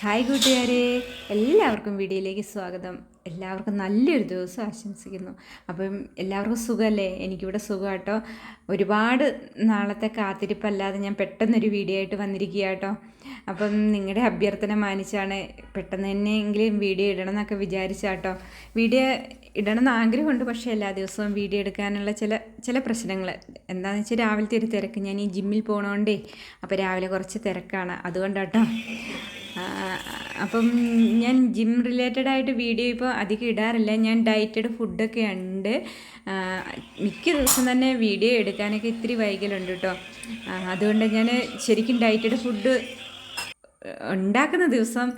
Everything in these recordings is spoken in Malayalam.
ഹായ് കൂട്ടുകാരെ എല്ലാവർക്കും വീഡിയോയിലേക്ക് സ്വാഗതം. എല്ലാവർക്കും നല്ലൊരു ദിവസം ആശംസിക്കുന്നു. അപ്പം എല്ലാവർക്കും സുഖമല്ലേ? എനിക്കിവിടെ സുഖം കേട്ടോ ഒരുപാട് നാളത്തെ കാത്തിരിപ്പല്ലാതെ ഞാൻ പെട്ടെന്നൊരു വീഡിയോ ആയിട്ട് വന്നിരിക്കുക കേട്ടോ അപ്പം നിങ്ങളുടെ അഭ്യർത്ഥന മാനിച്ചാണ് പെട്ടെന്ന് തന്നെയെങ്കിലും വീഡിയോ ഇടണം എന്നൊക്കെ വിചാരിച്ചാട്ടോ. വീഡിയോ ഇടണം എന്ന് ആഗ്രഹമുണ്ട് പക്ഷേ എല്ലാ ദിവസവും വീഡിയോ എടുക്കാനുള്ള ചില ചില പ്രശ്നങ്ങൾ. എന്താണെന്ന് വെച്ചാൽ രാവിലത്തെ ഒരു തിരക്ക്. ഞാൻ ഈ ജിമ്മിൽ പോകണോണ്ടേ അപ്പോൾ രാവിലെ കുറച്ച് തിരക്കാണ്. അതുകൊണ്ടാട്ടോ. അപ്പം ഞാൻ ജിം റിലേറ്റഡ് ആയിട്ട് വീഡിയോ ഇപ്പോൾ അധികം ഇടാറില്ല. ഞാൻ ഡയറ്റഡ് ഫുഡൊക്കെ ഉണ്ട്. മിക്ക ദിവസം തന്നെ വീഡിയോ എടുക്കാനൊക്കെ ഇത്തിരി വൈകലുണ്ട് കേട്ടോ അതുകൊണ്ട് ഞാൻ ശരിക്കും ഡയറ്റഡ് ഫുഡ് ഉണ്ടാക്കുന്ന ദിവസം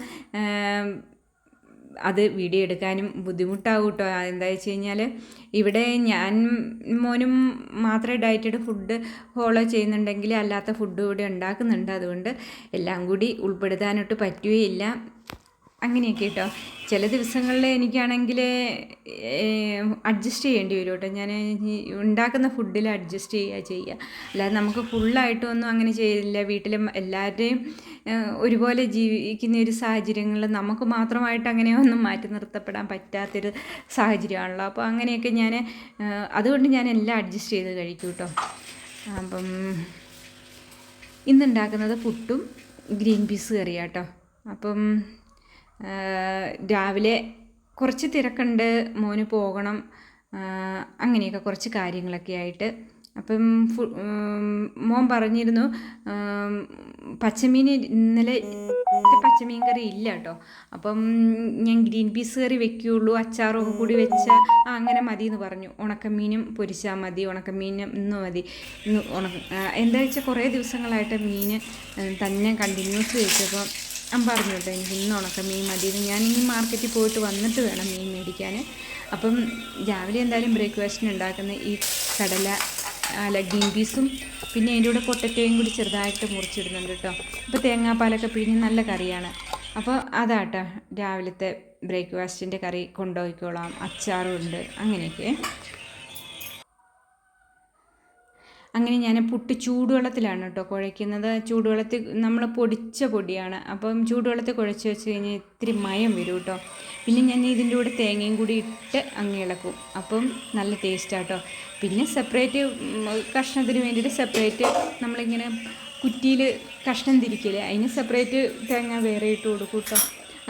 അത് വീഡിയോ എടുക്കാനും ബുദ്ധിമുട്ടാവും കേട്ടോ. എന്താ വെച്ച് കഴിഞ്ഞാൽ ഇവിടെ ഞാൻ മോനും മാത്രമേ ഡയറ്റഡ് ഫുഡ് ഫോളോ ചെയ്യുന്നുണ്ടെങ്കിൽ അല്ലാത്ത ഫുഡ് കൂടി ഉണ്ടാക്കുന്നുണ്ട്. അതുകൊണ്ട് എല്ലാം കൂടി ഉൾപ്പെടുത്താനൊട്ട് പറ്റുകയില്ല. അങ്ങനെയൊക്കെ കേട്ടോ. ചില ദിവസങ്ങളിൽ എനിക്കാണെങ്കിൽ അഡ്ജസ്റ്റ് ചെയ്യേണ്ടി വരും കേട്ടോ. ഞാൻ ഉണ്ടാക്കുന്ന ഫുഡിൽ അഡ്ജസ്റ്റ് ചെയ്യുക ചെയ്യുക അല്ലാതെ നമുക്ക് ഫുള്ളായിട്ടൊന്നും അങ്ങനെ ചെയ്യില്ല വീട്ടിലും എല്ലാവരുടെയും ഒരുപോലെ ജീവിക്കുന്ന ഒരു സാഹചര്യങ്ങളിൽ നമുക്ക് മാത്രമായിട്ട് അങ്ങനെ ഒന്നും മാറ്റി നിർത്തപ്പെടാൻ പറ്റാത്തൊരു സാഹചര്യമാണല്ലോ. അപ്പോൾ അങ്ങനെയൊക്കെ ഞാൻ അതുകൊണ്ട് ഞാൻ എല്ലാം അഡ്ജസ്റ്റ് ചെയ്ത് കഴിക്കും കേട്ടോ. അപ്പം ഇന്നുണ്ടാക്കുന്നത് പുട്ടും ഗ്രീൻ പീസ് കറിയാട്ടോ അപ്പം രാവിലെ കുറച്ച് തിരക്കുണ്ട് മോന് പോകണം അങ്ങനെയൊക്കെ കുറച്ച് കാര്യങ്ങളൊക്കെ ആയിട്ട്. അപ്പം മോൻ പറഞ്ഞിരുന്നു പച്ചമീൻ ഇന്നലെ പച്ചമീൻ കറി ഇല്ല കേട്ടോ. അപ്പം ഞാൻ ഗ്രീൻ പീസ് കറി വെക്കുകയുള്ളൂ അച്ചാറൊക്കെ കൂടി വെച്ചാൽ ആ അങ്ങനെ മതി എന്ന് പറഞ്ഞു. ഉണക്കമീനും പൊരിച്ചാൽ മതി ഉണക്കമീനും ഇന്ന് മതി. ഇന്ന് ഉണക്ക എന്താ വെച്ചാൽ കുറേ ദിവസങ്ങളായിട്ട് മീൻ തന്നെ കണ്ടിന്യൂസ് വെച്ചപ്പോൾ ഞാൻ പറഞ്ഞു കേട്ടോ എനിക്ക് ഇന്ന് ഉണക്കമീൻ മീൻ എന്ന് ഞാൻ ഇനി മാർക്കറ്റിൽ പോയിട്ട് വന്നിട്ട് വേണം മീൻ മേടിക്കാൻ. അപ്പം രാവിലെ എന്തായാലും ബ്രേക്ക്ഫാസ്റ്റിന് ഉണ്ടാക്കുന്ന ഈ കടല അല്ല ഗ്രീൻ പീസും പിന്നെ അതിന്റെ കൂടെ പൊട്ടറ്റയും കൂടി ചെറുതായിട്ട് മുറിച്ചിടുന്നുണ്ട് കേട്ടോ. അപ്പോൾ തേങ്ങാപ്പാലൊക്കെ പിഴിഞ്ഞ് നല്ല കറിയാണ്. അപ്പോൾ അതാട്ടോ രാവിലത്തെ ബ്രേക്ക്ഫാസ്റ്റിന്റെ കറി കൊണ്ടുപോയിക്കോളാം. അച്ചാറും ഉണ്ട് അങ്ങനെയൊക്കെ. അങ്ങനെ ഞാൻ പുട്ട് ചൂടുവെള്ളത്തിലാണ് കേട്ടോ കുഴയ്ക്കുന്നത്. ചൂടുവെള്ളത്തിൽ നമ്മൾ പൊടിച്ച പൊടിയാണ്. അപ്പം ചൂടുവെള്ളത്തിൽ കുഴച്ച് വെച്ച് കഴിഞ്ഞാൽ ഇത്തിരി മയം വരും കേട്ടോ പിന്നെ ഞാൻ ഇതിന്റെ കൂടെ തേങ്ങയും കൂടി ഇട്ട് അങ്ങ് ഇളക്കും. അപ്പം നല്ല ടേസ്റ്റാണ് കേട്ടോ പിന്നെ സെപ്പറേറ്റ് കഷ്ണത്തിന് വേണ്ടിയിട്ട് സെപ്പറേറ്റ് നമ്മളിങ്ങനെ കുറ്റിയിൽ കഷ്ണം തിരിക്കില്ലേ അതിന് സെപ്പറേറ്റ് തേങ്ങ വേറെ ഇട്ട് കൊടുക്കും കേട്ടോ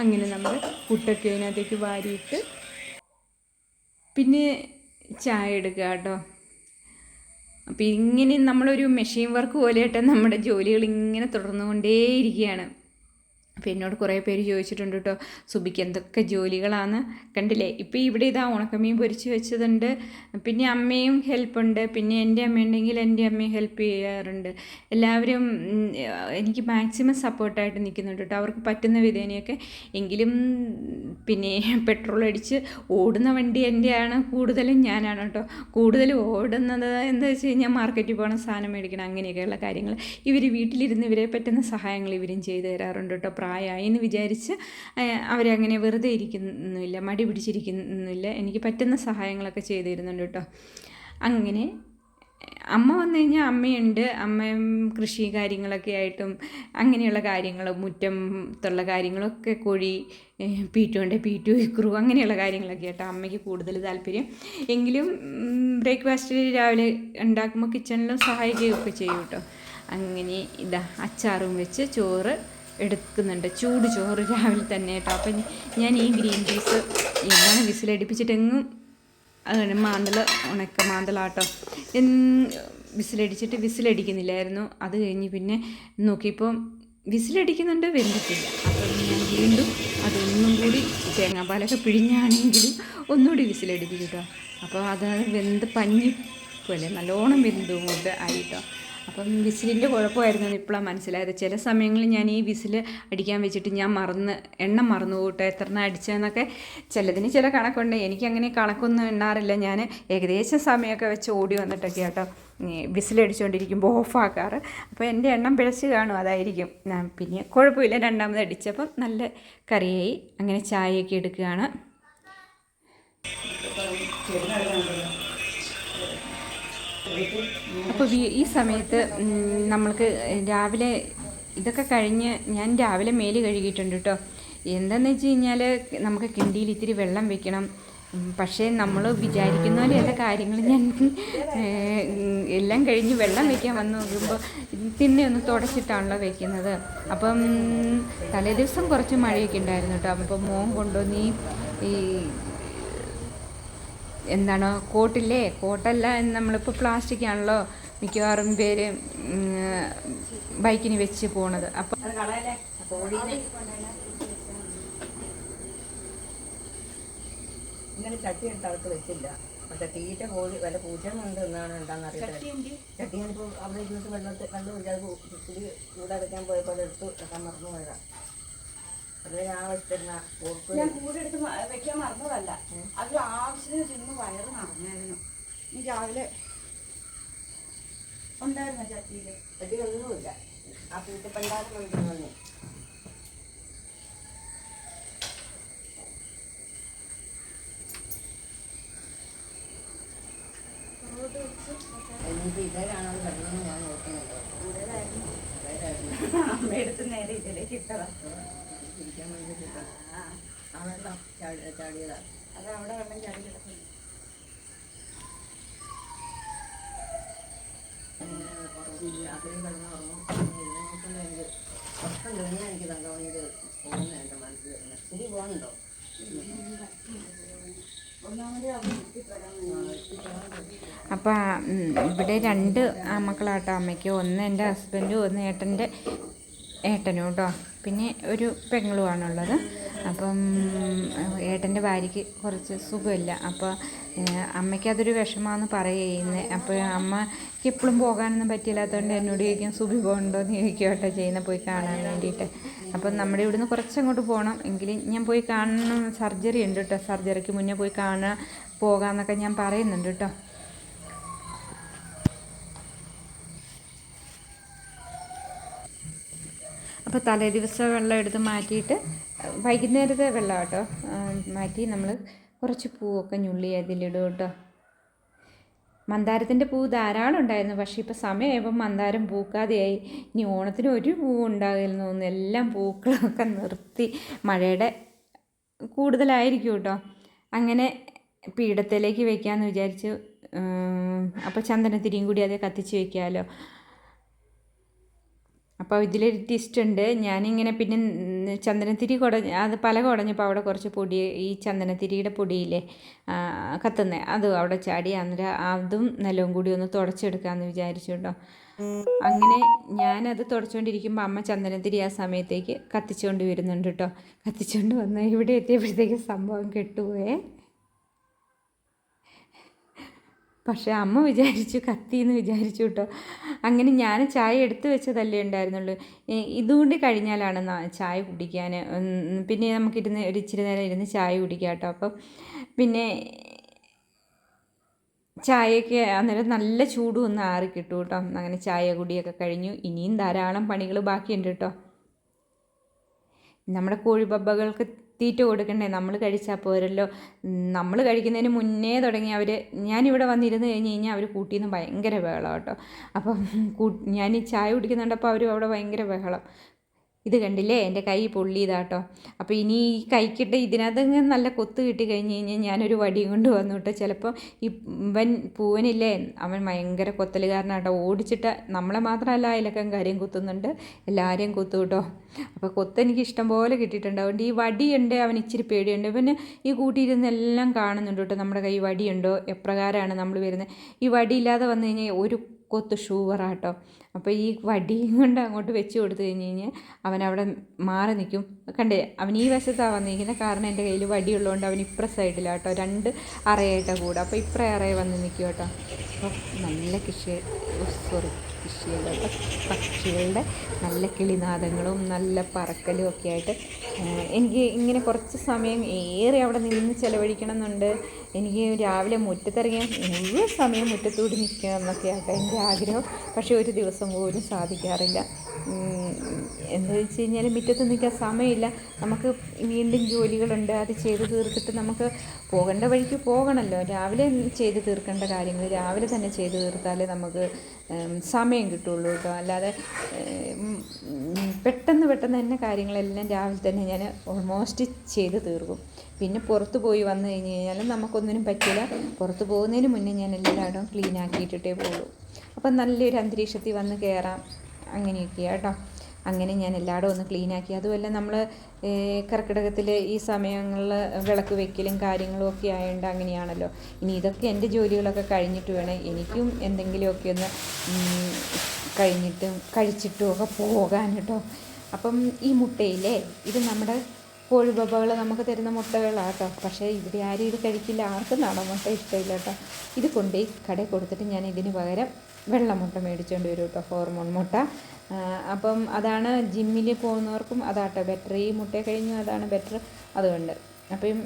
അങ്ങനെ നമ്മൾ പുട്ടൊക്കെ അതിനകത്തേക്ക് വാരിയിട്ട് പിന്നെ ചായ എടുക്കുക കേട്ടോ അപ്പോൾ ഇങ്ങനെ നമ്മളൊരു മെഷീൻ വർക്ക് പോലെയായിട്ട് നമ്മുടെ ജോലികൾ ഇങ്ങനെ തുടർന്നുകൊണ്ടേയിരിക്കുകയാണ്. അപ്പോൾ എന്നോട് കുറേ പേര് ചോദിച്ചിട്ടുണ്ട് കേട്ടോ സുബിക്ക് എന്തൊക്കെ ജോലികളാണ് കണ്ടില്ലേ? ഇപ്പോൾ ഇവിടെ ഇതാ ഉണക്കമീൻ പൊരിച്ച് വെച്ചതുണ്ട്. പിന്നെ അമ്മയും ഹെൽപ്പുണ്ട് പിന്നെ എന്റെ അമ്മ ഉണ്ടെങ്കിൽ എന്റെ അമ്മയും ഹെൽപ്പ് ചെയ്യാറുണ്ട്. എല്ലാവരും എനിക്ക് മാക്സിമം സപ്പോർട്ടായിട്ട് നിൽക്കുന്നുണ്ട് കേട്ടോ അവർക്ക് പറ്റുന്ന വിധേനയൊക്കെ എങ്കിലും പിന്നെ പെട്രോൾ അടിച്ച് ഓടുന്ന വണ്ടി എന്റെയാണ് കൂടുതലും ഞാനാണ് കേട്ടോ കൂടുതൽ ഓടുന്നത് എന്താ വെച്ച് കഴിഞ്ഞാൽ മാർക്കറ്റിൽ പോകണം സാധനം മേടിക്കണം അങ്ങനെയൊക്കെയുള്ള കാര്യങ്ങൾ. ഇവർ വീട്ടിലിരുന്ന് ഇവരെ പറ്റുന്ന സഹായങ്ങൾ ഇവരും ചെയ്തു തരാറുണ്ട് കേട്ടോ പ്രായമായി എന്ന് വിചാരിച്ച് ഏഹ്, അവരങ്ങനെ വെറുതെ ഇരിക്കുന്നില്ല മടി പിടിച്ചിരിക്കുന്നില്ല. എനിക്ക് പറ്റുന്ന സഹായങ്ങളൊക്കെ ചെയ്തു തരുന്നുണ്ട് കേട്ടോ. അങ്ങനെ അമ്മ വന്നു കഴിഞ്ഞാൽ അമ്മയുണ്ട്. അമ്മയും കൃഷി കാര്യങ്ങളൊക്കെ ആയിട്ടും അങ്ങനെയുള്ള കാര്യങ്ങൾ മുറ്റത്തുള്ള കാര്യങ്ങളൊക്കെ കോഴി പീറ്റുണ്ട് പീറ്റു ഇക്രു അങ്ങനെയുള്ള കാര്യങ്ങളൊക്കെ ആയിട്ടോ അമ്മയ്ക്ക് കൂടുതൽ താല്പര്യം. എങ്കിലും ബ്രേക്ക്ഫാസ്റ്റ് രാവിലെ ഉണ്ടാക്കുമ്പോൾ കിച്ചണിലും സഹായിക്കുകയൊക്കെ ചെയ്യും കേട്ടോ. അങ്ങനെ ഇതാ അച്ചാറും വെച്ച് ചോറ് എടുക്കുന്നുണ്ട്. ചൂട് ചോറ് രാവിലെ തന്നെ കേട്ടോ. അപ്പം ഞാൻ ഈ ഗ്രീൻ പീസ് എന്താണ് വിസിലടിപ്പിച്ചിട്ടെങ്ങും അതാണ് മാന്തൽ ഉണക്ക മാന്തലാട്ടോ വിസിലടിച്ചിട്ട് വിസിലടിക്കുന്നില്ലായിരുന്നു അത് കഴിഞ്ഞ് പിന്നെ നോക്കിയപ്പോൾ വിസിലടിക്കുന്നുണ്ട് വെന്തിട്ടില്ല. അപ്പം ഞാൻ വീണ്ടും അതൊന്നും കൂടി തേങ്ങാപ്പാലൊക്കെ പിഴിഞ്ഞാണെങ്കിലും ഒന്നുകൂടി വിസിലടിപ്പിക്കും കേട്ടോ. അപ്പോൾ അത് വെന്ത് പഞ്ഞി പോലെ നല്ലോണം വെന്തു കൊണ്ട് ആയിട്ടോ അപ്പം വിസിലിന്റെ കുഴപ്പമായിരുന്നു ഇപ്പോഴാണ് മനസ്സിലായത്. ചില സമയങ്ങളിൽ ഞാൻ ഈ വിസിൽ അടിക്കാൻ വെച്ചിട്ട് ഞാൻ മറന്ന് എണ്ണം മറന്നു കൂട്ടെ. എത്ര എണ്ണം അടിച്ചതെന്നൊക്കെ ചിലതിന് ചില കണക്കുണ്ട്. എനിക്കങ്ങനെ കണക്കൊന്നും എണ്ണാറില്ല. ഞാൻ ഏകദേശം സമയമൊക്കെ വെച്ച് ഓടി വന്നിട്ടൊക്കെ കേട്ടോ. വിസിലടിച്ചുകൊണ്ടിരിക്കുമ്പോൾ ഓഫാക്കാറ്. അപ്പോൾ എന്റെ എണ്ണം പിഴച്ച് കാണും. അതായിരിക്കും. ഞാൻ പിന്നെ കുഴപ്പമില്ല. രണ്ടാമത് അടിച്ചപ്പം നല്ല കറിയായി. അങ്ങനെ ചായയൊക്കെ എടുക്കുകയാണ്. അപ്പോൾ ഈ സമയത്ത് നമ്മൾക്ക് രാവിലെ ഇതൊക്കെ കഴിഞ്ഞ് ഞാൻ രാവിലെ മേൽ കഴുകിയിട്ടുണ്ട് കേട്ടോ എന്താണെന്ന് വെച്ച് കഴിഞ്ഞാൽ നമുക്ക് കിണ്ടിയിൽ ഇത്തിരി വെള്ളം വെക്കണം. പക്ഷേ നമ്മൾ വിചാരിക്കുന്ന പോലെ എല്ലാ കാര്യങ്ങളും ഞാൻ എല്ലാം കഴിഞ്ഞ് വെള്ളം വെക്കാൻ വന്നു നോക്കുമ്പോൾ തിന്നെ ഒന്ന് തുടച്ചിട്ടാണല്ലോ വെക്കുന്നത്. അപ്പം തലേ ദിവസം കുറച്ച് മഴയൊക്കെ ഉണ്ടായിരുന്നു കേട്ടോ അപ്പം മോൻ കൊണ്ടുവന്ന് ഈ എന്താണ് കോട്ടില്ലേ? കോട്ടല്ല നമ്മളിപ്പോൾ പ്ലാസ്റ്റിക് ആണല്ലോ. മിക്കവാറും പേര് ബൈക്കിന് വെച്ച് പോണത്. അപ്പം ഇങ്ങനെ ചട്ടി എടുത്ത് അകത്ത് വെച്ചില്ല. പക്ഷെ തീറ്റ കോഴി വല്ല പൂച്ചകളുണ്ട് എന്നാണ് എന്താണെന്ന് അറിയില്ല ചട്ടി ഞാനിപ്പോൾ അവിടെ ഇരുന്നിട്ട് വെള്ളത്തിൽ വെള്ളം ഒഴിക്കാതെ കുടി അടയ്ക്കാൻ പോയപ്പോൾ എടുത്ത് വെക്കാൻ മറന്നു പോയതാ. അത് ഞാൻ വെച്ചിരുന്ന ഓർക്ക് ഞാൻ കൂടെ എടുത്ത് വെക്കാൻ മറന്നതല്ല. അത് ആവശ്യത്തിന് ചെന്ന് വയറ് നിറഞ്ഞായിരുന്നു. ഈ രാവിലെ ഉണ്ടായിരുന്ന ചട്ടിയിൽ? ചട്ടിയിലൊന്നുമില്ല. ആ പൂച്ചപ്പണ്ടാരം ഒഴിക്കുന്നു ഇനിയിപ്പോൾ ഇതേലാണോ കിടന്നെന്ന് ഞാൻ നോക്കുന്നുണ്ടോ ഇതേലായിരുന്നു. അമ്മ എടുത്ത് നേരെ ഇതിലേക്ക് ഇട്ടതാ. ഇരിക്കാൻ വേണ്ടി ആ. വെള്ളം ചാടി ചാടിയതാണ് അത് അവിടെ വെള്ളം ചാടി കിടക്കുന്നു. അപ്പം ഇവിടെ രണ്ട് മക്കളാട്ടോ അമ്മയ്ക്ക് ഒന്ന് എന്റെ ഹസ്ബൻഡും ഒന്ന് ഏട്ടന്റെ ഏട്ടനും കേട്ടോ പിന്നെ ഒരു പെങ്ങളുമാണുള്ളത് അപ്പം ഏട്ടന്റെ ഭാര്യയ്ക്ക് കുറച്ച് സുഖമില്ല. അപ്പോൾ അമ്മയ്ക്ക് അതൊരു വിഷമമാണെന്ന് പറയുന്നത് അപ്പോൾ അമ്മയ്ക്ക് എപ്പോഴും പോകാനൊന്നും പറ്റില്ലാത്തതുകൊണ്ട് എന്നോട് ചോദിക്കും സുബി പോകണ്ടോ എന്ന് ചോദിക്കും കേട്ടോ ചെയ്യുന്ന പോയി കാണാൻ വേണ്ടിയിട്ട്. അപ്പം നമ്മുടെ ഇവിടുന്ന് കുറച്ചങ്ങോട്ട് പോകണം. എങ്കിലും ഞാൻ പോയി കാണണം. സർജറി ഉണ്ട് കേട്ടോ. സർജറിക്ക് മുന്നേ പോയി കാണാൻ പോകാമെന്നൊക്കെ ഞാൻ പറയുന്നുണ്ട് കേട്ടോ. അപ്പോൾ തലേ ദിവസം വെള്ളം എടുത്ത് മാറ്റിയിട്ട് വൈകുന്നേരത്തെ വെള്ളം കേട്ടോ മാറ്റി നമ്മൾ കുറച്ച് പൂവൊക്കെ ഞുള്ളി അതിലിടും കേട്ടോ മന്ദാരത്തിന്റെ പൂ ധാരാളം ഉണ്ടായിരുന്നു. പക്ഷേ ഇപ്പോൾ സമയമായപ്പോൾ മന്ദാരം പൂക്കാതെയായി. ഇനി ഓണത്തിന് ഒരു പൂ ഉണ്ടാകില്ലെന്ന് തോന്നുന്നു. എല്ലാം പൂക്കളൊക്കെ നിർത്തി മഴയുടെ കൂടുതലായിരിക്കും കേട്ടോ അങ്ങനെ പീഠത്തിലേക്ക് വയ്ക്കാമെന്ന് വിചാരിച്ചു അപ്പോൾ ചന്ദനത്തിരിയും കൂടി അത് കത്തിച്ച് വെക്കാമല്ലോ അപ്പോൾ ഇതിലൊരു ട്വിസ്റ്റ് ഉണ്ട്. ഞാനിങ്ങനെ പിന്നെ ചന്ദനത്തിരി കുടഞ്ഞ് അത് പല കുടഞ്ഞപ്പോൾ അവിടെ കുറച്ച് പൊടി ഈ ചന്ദനത്തിരിയുടെ പൊടിയില്ലേ കത്തുന്നത് അതും അവിടെ ചാടി അന്നേരം അതും നിലവും കൂടി ഒന്ന് തുടച്ചെടുക്കാമെന്ന് വിചാരിച്ചു കേട്ടോ അങ്ങനെ ഞാനത് തുടച്ചുകൊണ്ടിരിക്കുമ്പോൾ അമ്മ ചന്ദനത്തിരി ആ സമയത്തേക്ക് കത്തിച്ചുകൊണ്ട് വരുന്നുണ്ട് കേട്ടോ കത്തിച്ചുകൊണ്ട് വന്ന് ഇവിടെ എത്തിയപ്പോഴത്തേക്ക് സംഭവം കെട്ടുപോയേ പക്ഷേ അമ്മ വിചാരിച്ചു കത്തി എന്ന് വിചാരിച്ചു കേട്ടോ അങ്ങനെ ഞാൻ ചായ എടുത്തു വെച്ചതല്ലേ ഉണ്ടായിരുന്നുള്ളൂ. ഇതുകൊണ്ട് കഴിഞ്ഞാലാണ് ചായ കുടിക്കാൻ പിന്നെ നമുക്കിരുന്ന് ഒരു ഇച്ചിരി നേരം ഇരുന്ന് ചായ കുടിക്കാം കേട്ടോ അപ്പം പിന്നെ ചായയൊക്കെ അന്നേരം നല്ല ചൂടും ഒന്ന് ആറി കിട്ടും കേട്ടോ അങ്ങനെ ചായ കുടിയൊക്കെ കഴിഞ്ഞു. ഇനിയും ധാരാളം പണികൾ ബാക്കിയുണ്ട് കേട്ടോ നമ്മുടെ കോഴിബബ്ബകൾക്ക് തീറ്റ കൊടുക്കണ്ടേ? നമ്മൾ കഴിച്ചാൽ പോരല്ലോ. നമ്മൾ കഴിക്കുന്നതിന് മുന്നേ തുടങ്ങി അവർ ഞാനിവിടെ വന്നിരുന്ന് കഴിഞ്ഞ് കഴിഞ്ഞാൽ അവർ കൂട്ടിന്ന് ഭയങ്കര ബഹളം കേട്ടോ. അപ്പം ഞാൻ ഈ ചായ കുടിക്കുന്നുണ്ടപ്പോൾ അവർ അവിടെ ഭയങ്കര ബഹളം. ഇത് കണ്ടില്ലേ? എന്റെ കൈ പൊള്ളിയതാട്ടോ. അപ്പോൾ ഇനി ഈ കൈക്കിട്ട് ഇതിനകത്ത് നല്ല കൊത്ത് കിട്ടി കഴിഞ്ഞ് കഴിഞ്ഞാൽ ഞാനൊരു വടിയും കൊണ്ട് വന്നു കേട്ടോ. ചിലപ്പോൾ ഇവൻ പൂവനില്ലേ? അവൻ ഭയങ്കര കൊത്തലുകാരനാട്ടോ. ഓടിച്ചിട്ട് നമ്മളെ മാത്രമല്ല അതിലൊക്കെ കാര്യം കുത്തുന്നുണ്ട്. എല്ലാവരെയും കുത്തു കേട്ടോ. അപ്പോൾ കൊത്ത് എനിക്ക് ഇഷ്ടം പോലെ കിട്ടിയിട്ടുണ്ട്. അതുകൊണ്ട് ഈ വടിയുണ്ട് അവൻ ഇച്ചിരി പേടിയുണ്ട്. പിന്നെ ഈ കൂട്ടിയിരുന്ന് എല്ലാം കാണുന്നുണ്ട് കേട്ടോ. നമ്മുടെ കൈ വടിയുണ്ടോ? എപ്രകാരമാണ് നമ്മൾ വരുന്നത്? ഈ വടിയില്ലാതെ വന്നു കഴിഞ്ഞാൽ ഒരു കൊത്ത് ഷൂവറാട്ടോ. അപ്പോൾ ഈ വടിയും കൊണ്ട് അങ്ങോട്ട് വെച്ച് കൊടുത്തു കഴിഞ്ഞ് കഴിഞ്ഞാൽ അവൻ അവിടെ മാറി നിൽക്കും. കണ്ടേ അവൻ ഈ വശത്താണ് വന്നിരിക്കുന്നത്. കാരണം എന്റെ കയ്യിൽ വടിയുള്ളതുകൊണ്ട് അവൻ ഇപ്പുറ കേട്ടോ. രണ്ട് അറയായിട്ടാണ് കൂടെ. അപ്പോൾ ഇപ്പുറ അറയെ വന്ന് നിൽക്കും കേട്ടോ. അപ്പോൾ നല്ല കൃഷി സോറി കൃഷികളുടെ പക്ഷികളുടെ നല്ല കിളിനാദങ്ങളും നല്ല പറക്കലും ഒക്കെ ആയിട്ട് എനിക്ക് ഇങ്ങനെ കുറച്ച് സമയം ഏറെ അവിടെ നിന്ന് ചിലവഴിക്കണം എന്നുണ്ട് എനിക്ക് രാവിലെ മുറ്റത്തിറങ്ങിയാൽ മുഴുവൻ സമയം മുറ്റത്തൂടി നിൽക്കണം എന്നൊക്കെ ആട്ടെ എന്റെ ആഗ്രഹം. പക്ഷേ ഒരു ദിവസം പോലും സാധിക്കാറില്ല. എന്താ വെച്ച് കഴിഞ്ഞാൽ മുറ്റത്ത് നിൽക്കാൻ സമയമില്ല. നമുക്ക് വീണ്ടും ജോലികളുണ്ട് അത് ചെയ്ത് തീർത്തിട്ട് നമുക്ക് പോകേണ്ട വഴിക്ക് പോകണമല്ലോ രാവിലെ ചെയ്ത് തീർക്കേണ്ട കാര്യങ്ങൾ രാവിലെ തന്നെ ചെയ്ത് തീർത്താലേ നമുക്ക് സമയം കിട്ടുള്ളൂ കേട്ടോ. അല്ലാതെ പെട്ടെന്ന് പെട്ടെന്ന് തന്നെ കാര്യങ്ങളെല്ലാം രാവിലെ തന്നെ ഞാൻ ഓൾമോസ്റ്റ് ചെയ്ത് തീർക്കും. പിന്നെ പുറത്ത് പോയി വന്നു കഴിഞ്ഞ് കഴിഞ്ഞാൽ നമുക്കൊന്നിനും പറ്റില്ല പുറത്ത് പോകുന്നതിന് മുന്നേ ഞാൻ എല്ലായിടവും ക്ലീൻ ആക്കിയിട്ടിട്ടേ പോകുള്ളൂ അപ്പം നല്ലൊരു അന്തരീക്ഷത്തിൽ വന്ന് കയറാം അങ്ങനെയൊക്കെയാണ് കേട്ടോ. അങ്ങനെ ഞാൻ എല്ലായിടവും ഒന്ന് ക്ലീനാക്കി അതുമല്ല നമ്മൾ കർക്കിടകത്തിൽ ഈ സമയങ്ങളിൽ വിളക്ക് വെക്കലും കാര്യങ്ങളും ഒക്കെ ആയതുകൊണ്ട് അങ്ങനെയാണല്ലോ. ഇനി ഇതൊക്കെ എന്റെ ജോലികളൊക്കെ കഴിഞ്ഞിട്ട് വേണം. എനിക്കും എന്തെങ്കിലുമൊക്കെ ഒന്ന് കഴിഞ്ഞിട്ടും കഴിച്ചിട്ടും ഒക്കെ പോകാൻ കേട്ടോ. അപ്പം ഈ മുട്ടയില്ലേ ഇത് നമ്മുടെ കോഴിബബകൾ നമുക്ക് തരുന്ന മുട്ടകളാണ് കേട്ടോ പക്ഷേ ഇവിടെ ആരും ഇത് കഴിക്കില്ല. ആർക്കും നാടൻ മുട്ട ഇഷ്ടമില്ല കേട്ടോ. ഇത് കൊണ്ടുപോയി കടയിൽ കൊടുത്തിട്ട് ഞാൻ ഇതിന് പകരം വെള്ളമുട്ട മേടിച്ചുകൊണ്ട് വരും കേട്ടോ. ഹോർമോൺ മുട്ട. അപ്പം അതാണ് ജിമ്മിൽ പോകുന്നവർക്കും അതാട്ടോ ബെറ്റർ ഈ മുട്ട കഴിഞ്ഞു അതാണ് ബെറ്റർ അതുകൊണ്ട്. അപ്പം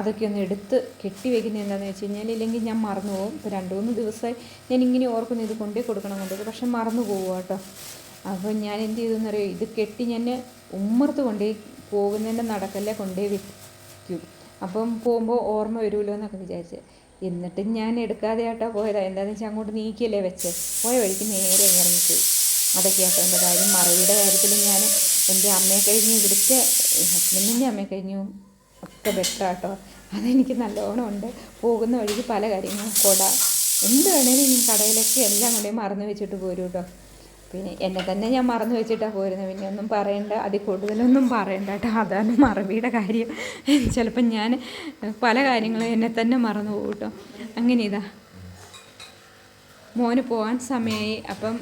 അതൊക്കെ ഒന്ന് എടുത്ത് കെട്ടി വെക്കുന്നത് എന്താണെന്ന് വെച്ച് കഴിഞ്ഞാൽ ഇല്ലെങ്കിൽ ഞാൻ മറന്നു പോകും. ഇപ്പോൾ രണ്ട് മൂന്ന് ദിവസമായി ഞാൻ ഇങ്ങനെ ഓർക്കുന്നു ഇത് കൊണ്ടേ കൊടുക്കണം കൊണ്ടേ പക്ഷെ മറന്നു പോകും കേട്ടോ. അപ്പോൾ ഞാൻ എന്ത് ചെയ്തെന്നറിയോ ഇത് കെട്ടി ഞാൻ ഉമ്മർത്ത് കൊണ്ടേ പോകുന്നതിന്റെ നടക്കല്ലേ കൊണ്ടേ വെക്കും. അപ്പം പോകുമ്പോൾ ഓർമ്മ വരുമല്ലോ എന്നൊക്കെ വിചാരിച്ച്. എന്നിട്ട് ഞാൻ എടുക്കാതെ ആട്ടോ പോയതാ. എന്താണെന്ന് വെച്ചാൽ അങ്ങോട്ട് നീക്കിയല്ലേ വെച്ച്. പോയ വഴിക്ക് നേരെ ഇറങ്ങിപ്പോയി. അതൊക്കെ ആട്ടോ എന്റെ കാര്യം. മറവിയുടെ കാര്യത്തിൽ ഞാൻ എന്റെ അമ്മയെ കഴിഞ്ഞ് ഇവിടുത്തെ ഹസ്ബൻഡിന്റെ അമ്മയെ കഴിഞ്ഞു. ഒക്കെ ബെറ്റർ ആട്ടോ. അതെനിക്ക് നല്ലോണം ഉണ്ട് പോകുന്ന വഴിക്ക് പല കാര്യങ്ങളും കൊട. എന്ത് വേണേലും കടയിലൊക്കെ എല്ലാം കൊണ്ടേ മറന്നു വെച്ചിട്ട് പോരും കേട്ടോ പിന്നെ എന്നെ തന്നെ ഞാൻ മറന്നു വെച്ചിട്ടാണ് പോരുന്നത് പിന്നെ ഒന്നും പറയണ്ട അതിൽ കൂടുതലൊന്നും പറയണ്ട കേട്ടോ. അതാണ് മറവിയുടെ കാര്യം. ചിലപ്പം ഞാൻ പല കാര്യങ്ങളും എന്നെ തന്നെ മറന്നു പോകും കേട്ടോ. അങ്ങനെ ഇതാ. മോന് പോകാൻ സമയമായി അപ്പം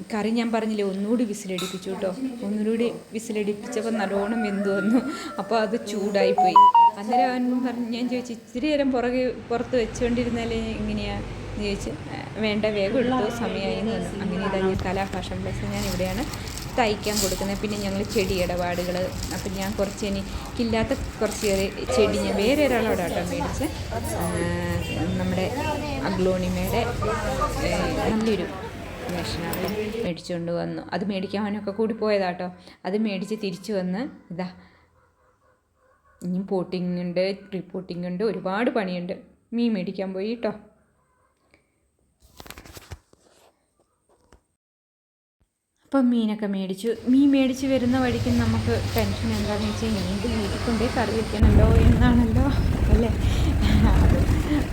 കറി ഞാൻ പറഞ്ഞില്ലേ ഒന്നുകൂടി വിസിലടിപ്പിച്ചു കേട്ടോ. ഒന്നുകൂടി വിസിലടിപ്പിച്ചപ്പോൾ നല്ലോണം വെന്തു വന്നു. അപ്പോൾ അത് ചൂടായിപ്പോയി. അന്നേരം അവൻ പറഞ്ഞു ഞാൻ ചോദിച്ചു ഇത്തിരി നേരം പുറകെ പുറത്ത് വെച്ചുകൊണ്ടിരുന്നാലേ എങ്ങനെയാണ് എന്ന് ചോദിച്ചു "ആ, വേണ്ട വേഗം എടുത്തു സമയമായി എന്ന് പറഞ്ഞു. അങ്ങനെ ഇതാ ഞാൻ കലാഭാഷം പ്ലസ് ഞാൻ ഇവിടെയാണ് തയ്ക്കാൻ കൊടുക്കുന്നത്. പിന്നെ ഞങ്ങൾ ചെടി ഇടപാടുകൾ അപ്പം ഞാൻ കുറച്ച് എനിക്കില്ലാത്ത കുറച്ച് ചെടി ഞാൻ വേറെ ഒരാളോട് കേട്ടോ മേടിച്ച്. നമ്മുടെ അഗ്ലോണിമയുടെ നല്ലൊരു മേഷനാണ് മേടിച്ചുകൊണ്ട് വന്നു. അത് മേടിക്കാനൊക്കെ കൂടി പോയതാട്ടോ. അത് മേടിച്ച് തിരിച്ചു വന്ന് ഇതാ ഇനി പോട്ടിംഗ് ഉണ്ട് റിപ്പോർട്ടിംഗ് ഉണ്ട് ഒരുപാട് പണിയുണ്ട്. മീൻ മേടിക്കാൻ പോയി കേട്ടോ അപ്പം മീനൊക്കെ മേടിച്ചു. മീൻ മേടിച്ച് വരുന്ന വഴിക്ക് നമുക്ക് ടെൻഷൻ എന്താണെന്ന് വെച്ചാൽ മീൻ വീട്ടിൽ കൊണ്ടേ കറി വയ്ക്കണല്ലോ എന്നാണല്ലോ അല്ലേ?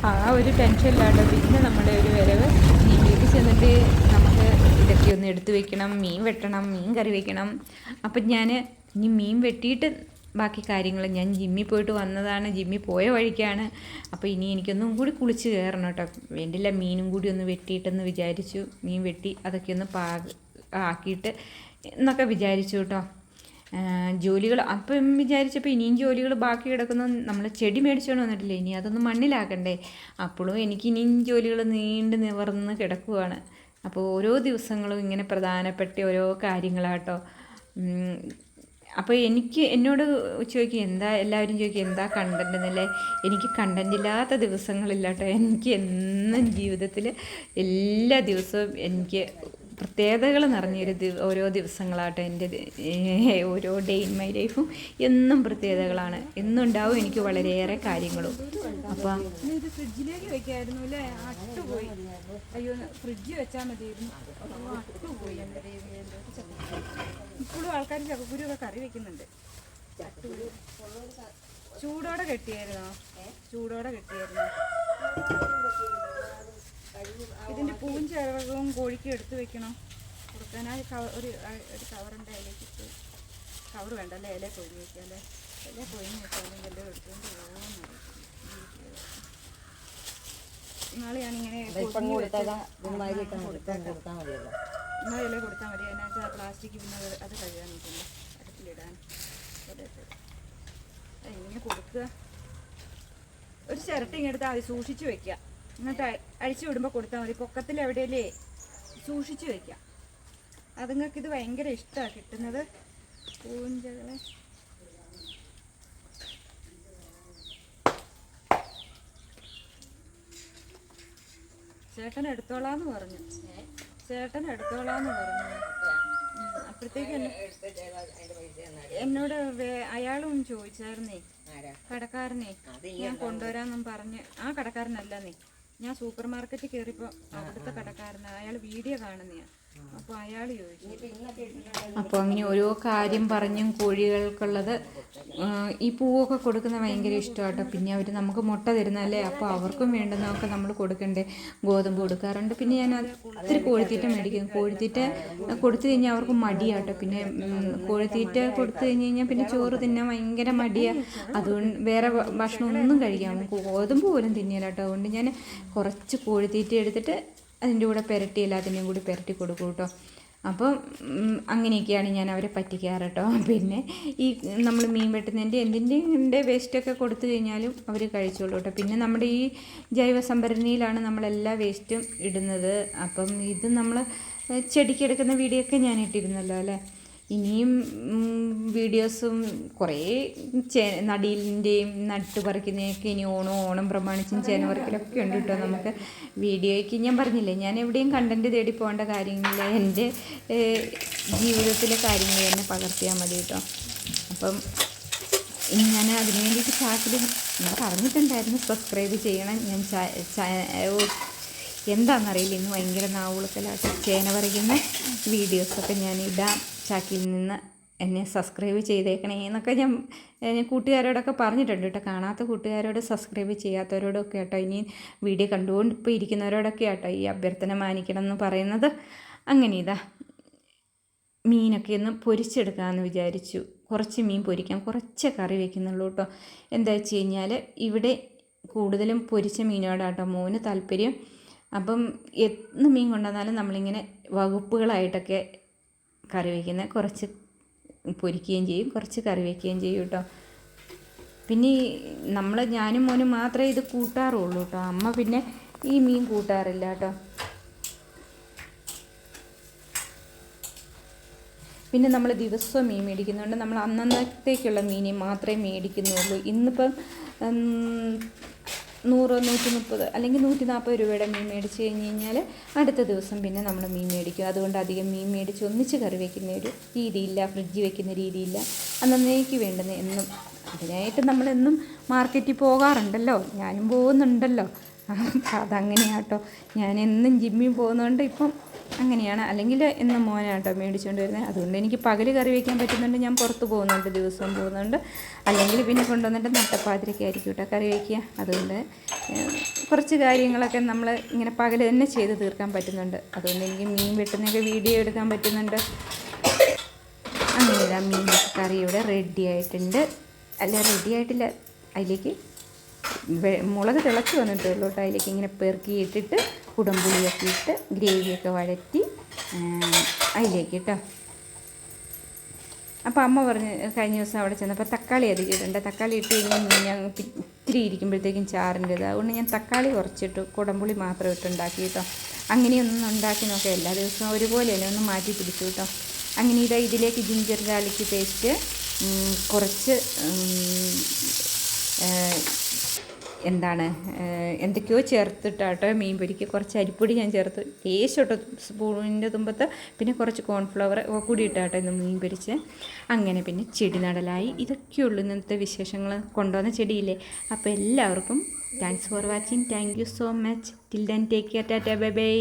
ആ ഒരു ടെൻഷൻ ഇല്ലാട്ടോ പിന്നെ നമ്മുടെ ഒരു വരവ്. മീൻ വീട്ടിൽ ചെന്നിട്ട് ഇതൊക്കെ ഒന്ന് എടുത്ത് വെക്കണം മീൻ വെട്ടണം മീൻ കറി വെക്കണം. അപ്പം ഞാൻ ഇനി മീൻ വെട്ടിയിട്ട് ബാക്കി കാര്യങ്ങൾ ഞാൻ ജിമ്മിൽ പോയിട്ട് വന്നതാണ് ജിമ്മിൽ പോയ വഴിക്കാണ്. അപ്പോൾ ഇനി എനിക്കൊന്നും കൂടി കുളിച്ച് കയറണം കേട്ടോ. വേണ്ടില്ല മീനും കൂടി ഒന്ന് വെട്ടിയിട്ടെന്ന് വിചാരിച്ചു. മീൻ വെട്ടി അതൊക്കെ ഒന്ന് പാക ആക്കിയിട്ട് എന്നൊക്കെ വിചാരിച്ചു കേട്ടോ. ജോലികൾ അപ്പം വിചാരിച്ചപ്പോൾ ഇനിയും ജോലികൾ ബാക്കി കിടക്കുന്നു. നമ്മൾ ചെടി മേടിച്ചുകൊണ്ട് വന്നിട്ടില്ലേ? ഇനി അതൊന്ന് മണ്ണിലാക്കണ്ടേ? അപ്പോഴും എനിക്ക് ഇനിയും ജോലികൾ നീണ്ട് നിവർന്ന് കിടക്കുവാണ്. അപ്പോൾ ഓരോ ദിവസങ്ങളും ഇങ്ങനെ പ്രധാനപ്പെട്ട ഓരോ കാര്യങ്ങളാട്ടോ. അപ്പോൾ എനിക്ക് എന്നോട് ചോദിക്കും എന്താ എല്ലാവരും ചോദിക്കും എന്താ കണ്ടന്റ് എന്നല്ലേ എനിക്ക് കണ്ടന്റ് ഇല്ലാത്ത ദിവസങ്ങളില്ല കേട്ടോ എനിക്ക് എന്നും ജീവിതത്തിൽ എല്ലാ ദിവസവും എനിക്ക് പ്രത്യേകതകൾ നിറഞ്ഞൊരു ദിവ ഓരോ ദിവസങ്ങളാട്ടെ എന്റെ ഓരോ ഡേ ഇൻ മൈ ലൈഫും എന്നും പ്രത്യേകതകളാണ്. എന്നും ഉണ്ടാവും എനിക്ക് വളരെയേറെ കാര്യങ്ങളും. അപ്പം ഇത് ഫ്രിഡ്ജിലേക്ക് വെക്കായിരുന്നു അല്ലേ? അട്ടുപോയി. അയ്യോ വെച്ചാൽ മതിയായിരുന്നു. അട്ടുപോയി. ഇപ്പോഴും ആൾക്കാർ ചക്കക്കുരു ഒക്കെ കറി വെക്കുന്നുണ്ട്. ചൂടോടെ കെട്ടിയായിരുന്നോ? ചൂടോടെ കെട്ടിയായിരുന്നോ? ഇതിന്റെ പൂവും ചേർവകവും കോഴിക്ക് എടുത്ത് വെക്കണം. കൊടുക്കാനായി കവർ ഒരു കവറുണ്ട് ഒരു കവറിന്റെ അതിലേക്ക് ഇട്ട് കവർ വേണ്ട അല്ലേ? ഇല കൊഴിഞ്ഞ് വെക്കാം അല്ലേ? ഇല കൊഴിഞ്ഞ് വെച്ചാലും ഇല എടുത്തുകൊണ്ട് നാളെ ഞാനിങ്ങനെ നാളെ ഇല കൊടുത്താൽ മതി. അതിനകത്ത് പ്ലാസ്റ്റിക് പിന്നെ അത് അത് കഴുകാൻ നിൽക്കില്ല അടുപ്പിലിടാൻ. ഇങ്ങനെ കൊടുക്കുക. ഒരു ചിരട്ട ഇങ്ങെടുത്താൽ മതി. സൂക്ഷിച്ചു വെക്കുക. എന്നിട്ട് അഴിച്ചു വിടുമ്പോൾ കൊടുത്താൽ മതി. പൊക്കത്തിൽ എവിടെയല്ലേ സൂക്ഷിച്ചു വയ്ക്കാം അതുങ്ങൾക്ക് ഇത് ഭയങ്കര ഇഷ്ടമാണ് കിട്ടുന്നത്. പൂഞ്ചകളെ. ചേട്ടൻ എടുത്തോളാന്ന് പറഞ്ഞു. ചേട്ടൻ എടുത്തോളാന്ന് പറഞ്ഞു. അപ്പോഴത്തേക്കും അപ്പോഴത്തേക്ക് എന്നെ എന്നോട് അയാളും ചോദിച്ചായിരുന്നേ. കടക്കാരനെ. ഞാൻ കൊണ്ടുവരാന്നും പറഞ്ഞ് ആ കടക്കാരനല്ല നീ. ഞാൻ സൂപ്പർ മാർക്കറ്റിൽ കയറിയപ്പോൾ അവിടുത്തെ കടക്കാരനാണ് അയാൾ വീഡിയോ കാണുന്നതാണ് അപ്പോൾ അങ്ങനെ ഓരോ കാര്യം പറഞ്ഞും കോഴികൾക്കുള്ളത് ഈ പൂവൊക്കെ കൊടുക്കുന്ന ഭയങ്കര ഇഷ്ടമാട്ടോ. പിന്നെ അവർ നമുക്ക് മുട്ട തരുന്നല്ലേ അപ്പോൾ അവർക്കും വേണ്ടുന്നതൊക്കെ നമ്മൾ കൊടുക്കണ്ടേ? ഗോതമ്പ് കൊടുക്കാറുണ്ട്. പിന്നെ ഞാൻ ഒത്തിരി കോഴിത്തീറ്റ മേടിക്കും. കോഴിത്തീറ്റ കൊടുത്തു കഴിഞ്ഞാൽ അവർക്ക് മടിയാട്ടോ. പിന്നെ കോഴിത്തീറ്റ കൊടുത്തു കഴിഞ്ഞ് കഴിഞ്ഞാൽ പിന്നെ ചോറ് തിന്നാൻ ഭയങ്കര മടിയാണ് അതുകൊണ്ട് വേറെ ഭക്ഷണം ഒന്നും കഴിക്കാം ഗോതമ്പ് പോലും തിന്നില്ല അതുകൊണ്ട് ഞാൻ കുറച്ച് കോഴിത്തീറ്റ എടുത്തിട്ട് അതിന്റെ കൂടെ പെരട്ടിയില്ല എല്ലാത്തിന്റെയും കൂടി പെരട്ടി കൊടുക്കും കേട്ടോ. അപ്പോൾ അങ്ങനെയൊക്കെയാണ് ഞാൻ അവരെ പറ്റിക്കാറ് കേട്ടോ. പിന്നെ ഈ നമ്മൾ മീൻ വെട്ടുന്നതിന്റെ എന്തിന്റെ വേസ്റ്റൊക്കെ കൊടുത്തു കഴിഞ്ഞാലും അവർ കഴിച്ചോളൂ കേട്ടോ. പിന്നെ നമ്മുടെ ഈ ജൈവ സംഭരണിയിലാണ് നമ്മളെല്ലാ വേസ്റ്റും ഇടുന്നത്. അപ്പം ഇത് നമ്മൾ ചെടിക്കെടുക്കുന്ന വീഡിയോ ഒക്കെ ഞാൻ ഇട്ടിരുന്നല്ലോ അല്ലേ? ഇനിയും വീഡിയോസും കുറേ ചേ നടീലിന്റെയും നട്ട് പറിക്കുന്നതൊക്കെ ഇനി ഓണം ഓണം പ്രമാണിച്ചും ചേന പറിക്കലൊക്കെ ഉണ്ട് കേട്ടോ നമുക്ക് വീഡിയോയ്ക്ക്. ഞാൻ പറഞ്ഞില്ലേ ഞാൻ എവിടെയും കണ്ടന്റ് തേടി പോകേണ്ട കാര്യങ്ങളില്ല എന്റെ ജീവിതത്തിലെ കാര്യങ്ങൾ തന്നെ പകർത്തിയാൽ മതി കേട്ടോ. അപ്പം ഇനി ഞാൻ അതിന് വേണ്ടിയിട്ട് ചാക്കിൽ ഞാൻ പറഞ്ഞിട്ടുണ്ടായിരുന്നു സബ്സ്ക്രൈബ് ചെയ്യണം. ഞാൻ എന്താണെന്നറിയില്ല ഇന്ന് ഭയങ്കര നാവുളുക്കലായിട്ട് ചേന പറിക്കുന്ന വീഡിയോസൊക്കെ ഞാൻ ഇടാം. ചാക്കിൽ നിന്ന് എന്നെ സബ്സ്ക്രൈബ് ചെയ്തേക്കണേ എന്നൊക്കെ ഞാൻ ഞാൻ കൂട്ടുകാരോടൊക്കെ പറഞ്ഞിട്ടുണ്ട് കേട്ടോ. കാണാത്ത കൂട്ടുകാരോട് സബ്സ്ക്രൈബ് ചെയ്യാത്തവരോടൊക്കെ കേട്ടോ ഇനി വീഡിയോ കണ്ടുകൊണ്ട് ഇപ്പോൾ ഇരിക്കുന്നവരോടൊക്കെ കേട്ടോ ഈ അഭ്യർത്ഥന മാനിക്കണം എന്ന് പറയുന്നത്. അങ്ങനെ ഇതാ. മീനൊക്കെ ഒന്ന് പൊരിച്ചെടുക്കാമെന്ന് വിചാരിച്ചു. കുറച്ച് മീൻ പൊരിക്കാം. കുറച്ച് കറി വെക്കുന്നുള്ളൂ കേട്ടോ. എന്താ വെച്ച് കഴിഞ്ഞാൽ ഇവിടെ കൂടുതലും പൊരിച്ച മീനോടാട്ടോ മോന് താല്പര്യം. അപ്പം എന്ന് മീൻ കൊണ്ടുവന്നാലും നമ്മളിങ്ങനെ വകുപ്പുകളായിട്ടൊക്കെ കറി വയ്ക്കുന്നത് കുറച്ച് പൊരിക്കുകയും ചെയ്യും കുറച്ച് കറി വയ്ക്കുകയും ചെയ്യും കേട്ടോ. പിന്നെ നമ്മൾ ഞാനും മോനും മാത്രമേ ഇത് കൂട്ടാറുള്ളൂ കേട്ടോ. അമ്മ പിന്നെ ഈ മീൻ കൂട്ടാറില്ല കേട്ടോ. പിന്നെ നമ്മൾ ദിവസവും മീൻ മേടിക്കുന്നുണ്ട്. നമ്മൾ അന്നന്നത്തേക്കുള്ള മീനെ മാത്രമേ മേടിക്കുന്നുള്ളൂ. ഇന്നിപ്പം നൂറ് നൂറ്റി മുപ്പത് അല്ലെങ്കിൽ നൂറ്റി നാൽപ്പത് രൂപയുടെ മീൻ മേടിച്ച് കഴിഞ്ഞ് കഴിഞ്ഞാൽ അടുത്ത ദിവസം പിന്നെ നമ്മൾ മീൻ മേടിക്കും. അതുകൊണ്ട് അധികം മീൻ മേടിച്ച് ഒന്നിച്ച് കറി വയ്ക്കുന്ന ഒരു രീതിയില്ല ഫ്രിഡ്ജ് വയ്ക്കുന്ന രീതിയില്ല. അന്നേക്ക് വേണ്ടുന്ന എന്നും അതിനായിട്ട് നമ്മളെന്നും മാർക്കറ്റിൽ പോകാറുണ്ടല്ലോ. ഞാനും പോകുന്നുണ്ടല്ലോ. അതങ്ങനെയാട്ടോ. ഞാൻ എന്നും ജിമ്മിൽ പോകുന്നതുകൊണ്ട് ഇപ്പം അങ്ങനെയാണ്. അല്ലെങ്കിൽ എന്ന മോനാട്ടോ മേടിച്ചുകൊണ്ട് വരുന്നത് അതുകൊണ്ട് എനിക്ക് പകൽ കറി വയ്ക്കാൻ പറ്റുന്നുണ്ട്. ഞാൻ പുറത്ത് പോകുന്നുണ്ട്. ദിവസവും പോകുന്നുണ്ട്. അല്ലെങ്കിൽ പിന്നെ കൊണ്ടുവന്നിട്ട് നട്ടപ്പാതിരൊക്കെ ആയിരിക്കും കേട്ടോ കറി വയ്ക്കുക. അതുകൊണ്ട് കുറച്ച് കാര്യങ്ങളൊക്കെ നമ്മൾ ഇങ്ങനെ പകൽ തന്നെ ചെയ്ത് തീർക്കാൻ പറ്റുന്നുണ്ട്. അതുകൊണ്ട് എനിക്ക് മീൻ വെട്ടുന്നൊക്കെ വീഡിയോ എടുക്കാൻ പറ്റുന്നുണ്ട്. അങ്ങനെ മീൻ കറി ഇവിടെ റെഡി ആയിട്ടുണ്ട്. അല്ല റെഡി ആയിട്ടില്ല. അതിലേക്ക് മുളക് തിളച്ച് വന്നിട്ടുള്ളൂ കേട്ടോ അതിലേക്ക് ഇങ്ങനെ പെറുക്കി ഇട്ടിട്ട് കുടംപുളിയൊക്കെ ഇട്ട് ഗ്രേവിയൊക്കെ വഴറ്റി അതിലേക്ക് കേട്ടോ അപ്പോൾ അമ്മ പറഞ്ഞ് കഴിഞ്ഞ ദിവസം അവിടെ ചെന്നപ്പോൾ തക്കാളി അധികം ഇടണ്ട. തക്കാളി ഇട്ട് കഴിഞ്ഞാൽ ഞാൻ ഇത്തിരി ഇരിക്കുമ്പോഴത്തേക്കും ചാറിന്റെ ഇത്. അതുകൊണ്ട് ഞാൻ തക്കാളി കുറച്ചിട്ട് കുടംപുളി മാത്രം ഇട്ടുണ്ടാക്കി കേട്ടോ അങ്ങനെയൊന്നും ഉണ്ടാക്കി നോക്കാം. എല്ലാ ദിവസവും ഒരുപോലെയല്ലേ ഒന്ന് മാറ്റി പിടിച്ചു കേട്ടോ അങ്ങനെ ഇതാ ഇതിലേക്ക് ജിഞ്ചർ ഗാർലിക് പേസ്റ്റ് കുറച്ച് എന്താണ് എന്തൊക്കെയോ ചേർത്തിട്ടാട്ടോ മീൻ പൊരിക്ക് കുറച്ച് അരിപ്പൊടി ഞാൻ ചേർത്ത് ലേശോട്ടോ സ്പൂണിന്റെ തുമ്പത്ത് പിന്നെ കുറച്ച് കോൺഫ്ലവർ കൂടി ഇട്ടാട്ടോ ഇന്ന് മീൻ പൊരിച്ച് അങ്ങനെ പിന്നെ ചെടി നടലായി. ഇതൊക്കെയുള്ളൂ ഇന്നത്തെ വിശേഷങ്ങൾ. കൊണ്ടുവന്ന ചെടിയില്ലേ? അപ്പോൾ എല്ലാവർക്കും thanks for watching thank you so much till then take care tata bye bye